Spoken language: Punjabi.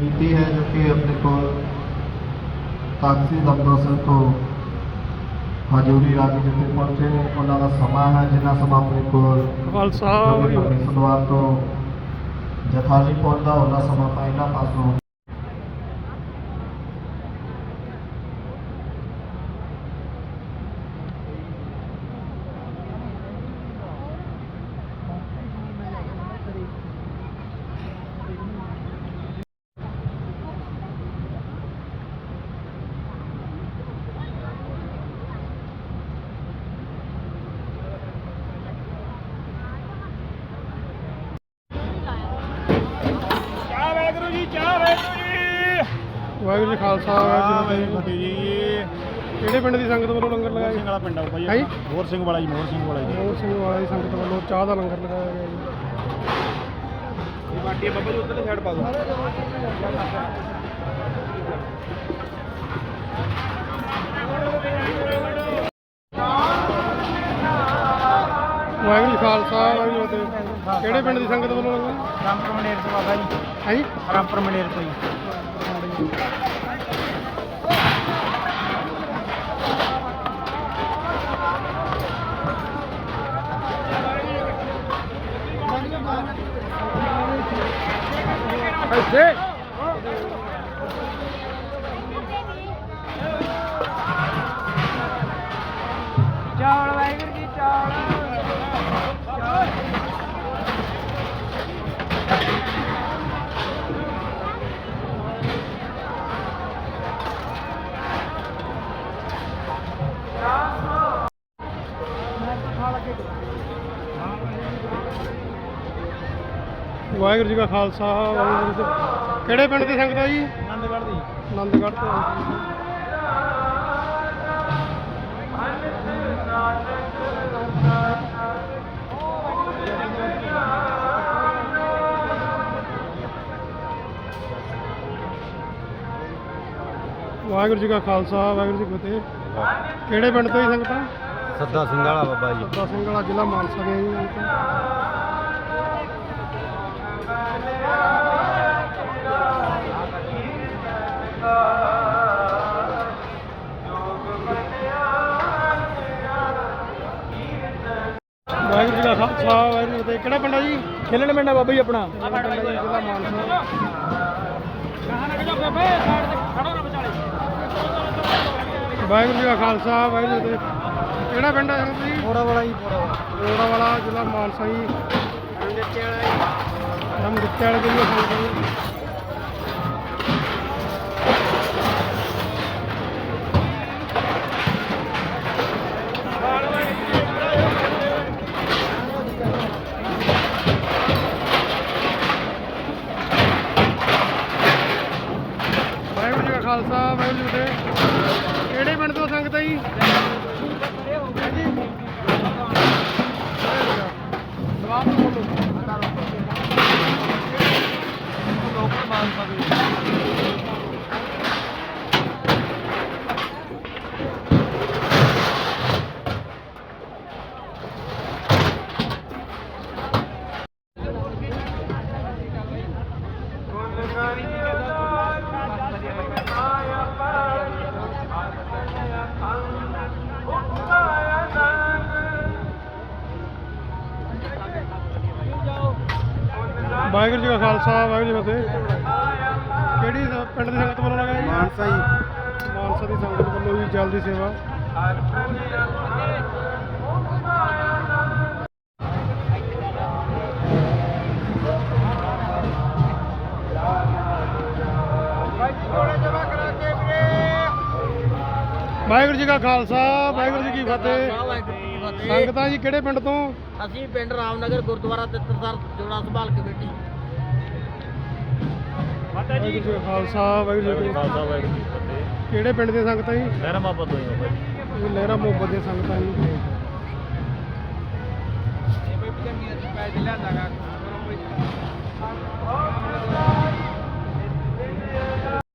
मिलती है जो कि अपने को ताकसी दफ्तर से तो हजूरी आदि जैसे पहुँचे मौलाना समा है जिना समा अपने को परमिशन तो जथाली पहुँचता ओला समा पहला पासों। ਵਾਹਿਗੁਰੂ ਜੀ ਖਾਲਸਾ ਵਾਹਿਗੁਰੂ ਜੀ ਕੀ ਫਤਿਹ ਜੀ। ਕਿਹੜੇ ਪਿੰਡ ਦੀ ਸੰਗਤ ਵੱਲੋਂ ਲੰਗਰ ਮੋਹਰ ਲਗਾਇਆ ਸਿੰਘ ਵਾਲਾ ਪਿੰਡ ਆ ਬਾਈ ਹੈ ਜੀ? ਮੋਹਰ ਸਿੰਘ ਵਾਲਾ ਜੀ ਮੋਹਰ ਸਿੰਘ ਵਾਲਾ ਜੀ। ਮੋਹਨ ਸਿੰਘ ਵਾਲਾ ਦੀ ਸੰਗਤ ਵੱਲੋਂ ਚਾਹ ਦਾ ਲੰਗਰ ਲਗਾਇਆ ਗਿਆ ਜੀ। ਇਹ ਬਾਟੀ ਬੱਬਾ ਜੀ ਉੱਧਰਲੀ ਸਾਈਡ ਪਾ ਦੋ ਕਿਹੜੇ ਪਿੰਡ ਦੀ ਸੰਗਤ ਵੱਲੋਂ ਲੰਗਰ ਰਾਮਪੁਰ ਮੰਡੇਰ ਤੋਂ ਬਾਬਾ ਜੀ। ਹੈ ਜੀ? ਰਾਮਪੁਰ ਮੰਡੇਰ ਤੋਂ ਜੀ। ਇੱਥੇ ਚਾਵਲ ਵਾਹਿਗੁਰੂ ਜੀ ਚਾਵਲ ਵਾਹਿਗੁਰੂ ਜੀ ਕਾ ਖਾਲਸਾ ਵਾਹਿਗੁਰੂ ਜੀ ਕੀ- ਕਿਹੜੇ ਪਿੰਡ ਦੀ ਸੰਗਤ ਆ ਜੀ? ਆਨੰਦਗੜ੍ਹ ਦੀ। ਆਨੰਦਗੜ੍ਹ ਤੋਂ। ਵਾਹਿਗੁਰੂ ਜੀ ਕਾ ਖਾਲਸਾ ਵਾਹਿਗੁਰੂ ਜੀ ਕੀ ਫਤਿਹ। ਕਿਹੜੇ ਪਿੰਡ ਤੋਂ ਜੀ ਸੰਗਤਾਂ ਸੱਦਾ ਸਿੰਘ ਵਾਲਾ ਬਾਬਾ ਜੀ। ਸੱਦਾ ਸਿੰਘ ਵਾਲਾ ਜ਼ਿਲ੍ਹਾ ਮਾਨਸਾ ਦੇ ਜੀ। ਵਾਹਿਗੁਰੂ ਜੀ ਖਾਲਸਾ ਵਾਹਿਗੁਰੂ ਜੀ ਕੀ ਫਤਿਹ। ਕਿਹੜਾ ਪਿੰਡ ਆ ਜੀ? ਖੇਲਣ ਪਿੰਡ ਆ ਬਾਬਾ ਜੀ ਆਪਣਾ। ਜ਼ਿਲ੍ਹਾ ਆ ਮਾਨਸਾ। ਵਾਹਿਗੁਰੂ ਜੀ ਕਾ ਖਾਲਸਾ ਵਾਹਿਗੁਰੂ ਜੀ ਕੀ ਫਤਿਹ ਕਿਹੜਾ ਪਿੰਡ ਹੈ ਜੀ? ਮੋੜਾ ਵਾਲਾ ਜੀ ਰੋੜਾ ਵਾਲਾ ਜ਼ਿਲ੍ਹਾ ਮਾਨਸਾ ਜੀ। ਹਮ ਦਿੱਤੇ ਵਾਲੇ ਦੇ ਵੀ ਸੰਗਤ ਵਾਹਿਗੁਰੂ ਕਾ ਖਾਲਸਾ, ਵਾਹਿਗੁਰੂ ਜੀ ਕਿਹੜੇ ਪਿੰਡ ਤੋਂ ਸੰਗਤ ਹੈ ਜੀ ਵਾਹਿਗੁਰੂ ਜੀ ਕਾ ਖਾਲਸਾ ਵਾਹਿਗੁਰੂ ਜੀ ਕੀ ਫਤਿਹ। ਕਿਹੜੀ ਸ- ਪਿੰਡ ਦੀ ਸੰਗਤ ਵੱਲੋਂ ਲਗਾਇਆ ਜੀ ਮਾਨਸਾ ਜੀ। ਮਾਨਸਾ ਦੀ ਸੰਗਤ ਵੱਲੋਂ ਜੀ ਜਲਦੀ ਸੇਵਾ। ਵਾਹਿਗੁਰੂ ਜੀ ਕਾ ਖਾਲਸਾ ਵਾਹਿਗੁਰੂ ਜੀ ਕੀ ਫਤਿਹ। ਸੰਗਤਾਂ ਜੀ ਕਿਹੜੇ ਪਿੰਡ ਤੋਂ? ਅਸੀਂ ਪਿੰਡ ਰਾਮਨਗਰ ਗੁਰਦੁਆਰਾ ਤਿੱਤਰਸਰ ਜੋੜਾ ਸੰਭਾਲ ਕਮੇਟੀ। ਵਾਹਿਗੁਰੂ ਜੀ ਕਾ ਖਾਲਸਾ ਵਾਹਿਗੁਰੂ ਜੀ ਕੀ ਖਾਲਸਾ ਵਾਹਿਗੁਰੂ ਜੀ ਫਤਿਹ। ਕਿਹੜੇ ਪਿੰਡ ਦੀਆਂ ਸੰਗਤਾਂ ਜੀ? ਲਹਿਰਾ ਬਾਬਾ ਤੋਂ ਹੀ ਬਾਬਾ ਜੀ ਇਹ ਲਹਿਰਾ ਮੁਹੱਬਤ ਦੀਆਂ ਸੰਗਤਾਂ ਜੀ। ਇਹ ਬਈ ਪਜਾਮੀਆਂ ਦੀ ਪੈਸੇ ਲਿਆਂਦਾਗਾ